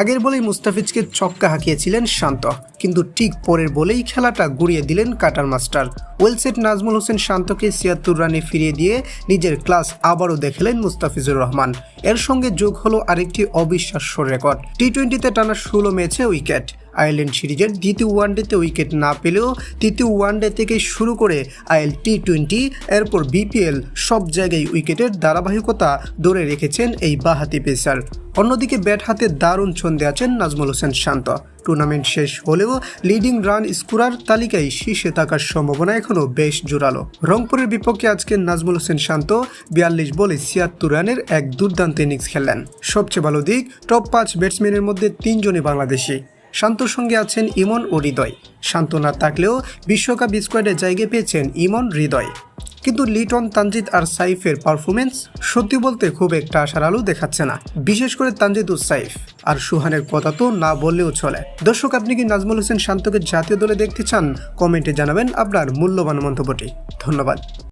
আগের বলেই মুস্তাফিজকে ছক্কা হাঁকিয়েছিলেন শান্ত। কিন্তু ঠিক পরের বলেই খেলাটা গুড়িয়ে দিলেন cutter master. Well set Najmul Hossain শান্তকে ছিয়াত্তর রানে ফিরিয়ে দিয়ে নিজের ক্লাস আবারও দেখালেন মুস্তাফিজুর রহমান। এর সঙ্গে যোগ হলো আরেকটি অবিশ্বাস্য রেকর্ড। টি টোয়েন্টিতে টানা ষোলো ম্যাচে উইকেট। আয়ারল্যান্ড সিরিজের দ্বিতীয় ওয়ানডেতে উইকেট না পেলেও তৃতীয় ওয়ানডে থেকে শুরু করে আইএল টি টোয়েন্টি এরপর বিপিএল সব জায়গায় উইকেটের ধারাবাহিকতা ধরে রেখেছেন এই বাহাতি পেসার। অন্যদিকে ব্যাট হাতে দারুণ ছন্দে আছেন নাজমুল হোসেন শান্ত। টুর্নামেন্ট শেষ হলেও লিডিং রান স্কোরার তালিকায় শীর্ষে থাকার সম্ভাবনা এখনও বেশ জোরালো। রংপুরের বিপক্ষে আজকে নাজমুল হোসেন শান্ত বিয়াল্লিশ বলে ছিয়াত্তর রানের এক দুর্দান্ত ইনিংস খেললেন। সবচেয়ে ভালো দিক, টপ পাঁচ ব্যাটসম্যানের মধ্যে তিনজনই বাংলাদেশি। শান্তর সঙ্গে আছেন ইমন ও হৃদয়। শান্ত না থাকলেও বিশ্বকাপ স্কোয়াডে জায়গা পেয়েছেন ইমন, হৃদয়। কিন্তু লিটন, তানজিদ আর সাইফের পারফরমেন্স সত্যি বলতে খুব একটা আশার আলো দেখাচ্ছে না। বিশেষ করে তানজিদ ও সাইফ। আর সুহানের কথা তো না বললেও চলে। দর্শক, আপনি কি নাজমুল হোসেন শান্তকে জাতীয় দলে দেখতে চান? কমেন্টে জানাবেন আপনার মূল্যবান মন্তব্যটি। ধন্যবাদ।